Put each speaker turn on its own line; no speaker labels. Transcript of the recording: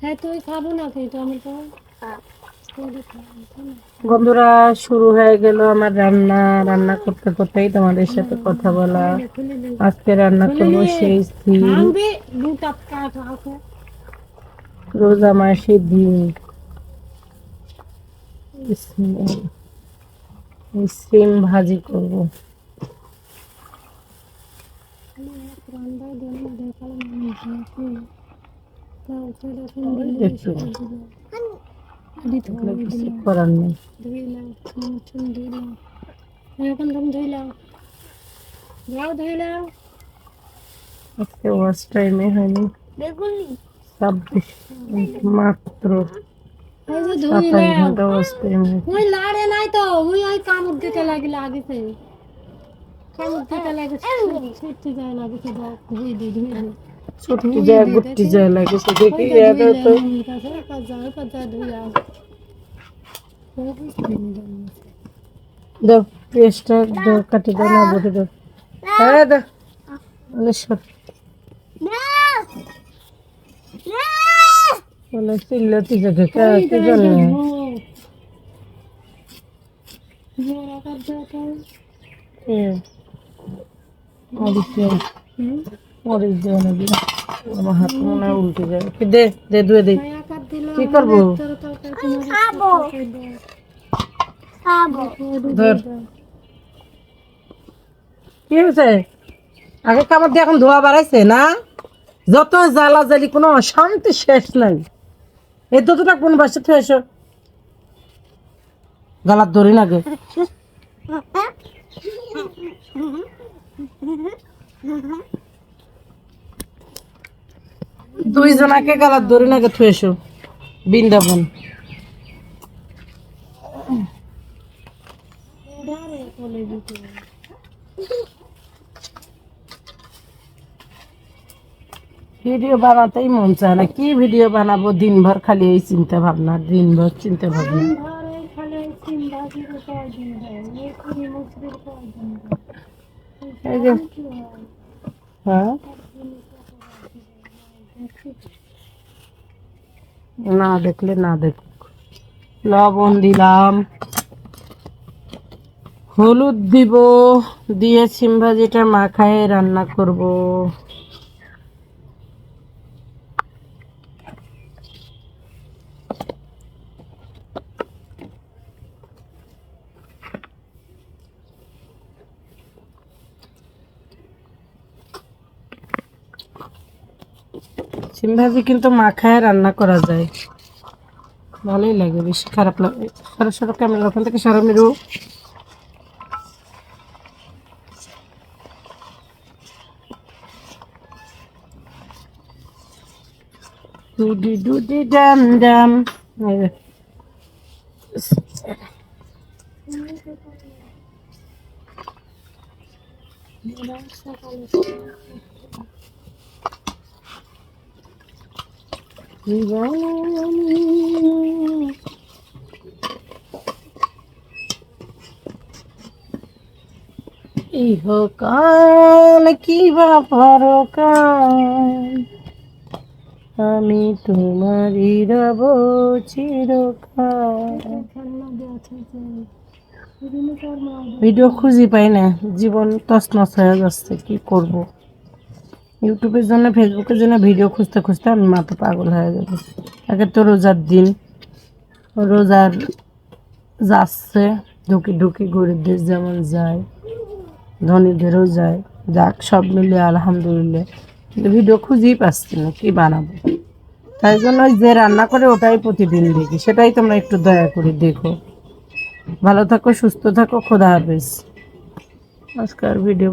হ্যাঁ তুই খাব না খেয়ে টমেটো
বন্ধুরা শুরু হয়ে গেল আমার রান্না। রান্না করতে করতেই তোমাদের সাথে কথা বলা। আজকে রান্না করব সেই
খাওয়া
রোজা মাসের দিন। সিম ভাজি করব। কিছু করার নেই
এখন তুমি ধুইলাম যাও ধুইলাম
আজকে ওয়াশ টাইমে হয়নি ছাব্বিশ মাত্র
ওই যে
সাতাশ
ধুইলাম
ঘন্টা ওয়াশ টাইমে
ওই লাড়ে নাই তো ওই ওই কামড় দিতে লাগিল আগেতে কামড় দিতে লাগে ছুটতে যায় লাগিছে দাও ধুই দি ধুই দি
ছুটকি যায় গুট্টি যায় লাগেছে দেখি ইয়াদ তো দাও পেস্টটা দাও কাটি দাও না বটে দাও। হ্যাঁ দাও। বলে সর। বলে চিল্লাতি জায়গা কে কি জন্য মরিচ দেও না দিয়ে আমার হাত মনে হয় উল্টে কি দে দে দে। কি করব? কি হয়েছে? আগে কাপড় দিয়ে এখন ধোয়া বাড়াইছে না? যত জ্বালা জ্বালি, কোনো অশান্তি শেষ নাই। এই দুটোটা কোন বাসে থেকে এসো? গালার ধরি না গে দুইজনাকে গালার ধরি না গে থুয়ে বৃন্দাবন। ভিডিও বানাতেই মন চায় না। কি ভিডিও বানাবো? দিনভর খালি এই চিন্তা ভাবনা দিনভর চিন্তা ভাবনা হ্যাঁ? না দেখলে না দেখুক। লবণ দিলাম। হলুদ দিব। দিয়ে সিম ভাজিটা মাখায় রান্না করব। সিম ভাজি কিন্তু মাখায় রান্না করা যায়। ভালোই লাগে, বেশি খারাপ লাগে সরো সরো ক্যামেরা ওখান থেকে সরো মেরু। ডাম ডাম। এই যে। ইহকাল কি বা পরকাল? আমি তোমারই রব চিরকাল। ভিডিও খুঁজি পাই না, জীবন তছনছ হয়ে যাচ্ছে, কি করব? ইউটিউবের জন্য ফেসবুকের জন্য ভিডিও খুঁজতে খুঁজতে আমি মাথা পাগল হয়ে যাব আগে তো রোজার দিন, রোজার যাচ্ছে, ঢুকি ঢুকি গরিব দেশ যেমন যায়, ধনীদেরও যায়, যাক, সব মিলে আলহামদুলিল্লাহ। কিন্তু ভিডিও খুঁজেই পাচ্ছি না, কি বানাবো? তাই জন্য যে রান্না করে ওটাই প্রতিদিন দেখি, সেটাই তোমরা একটু দয়া করে দেখো। ভালো থাকো, সুস্থ থাকো, খোদা হাফেজ। আজকের ভিডিও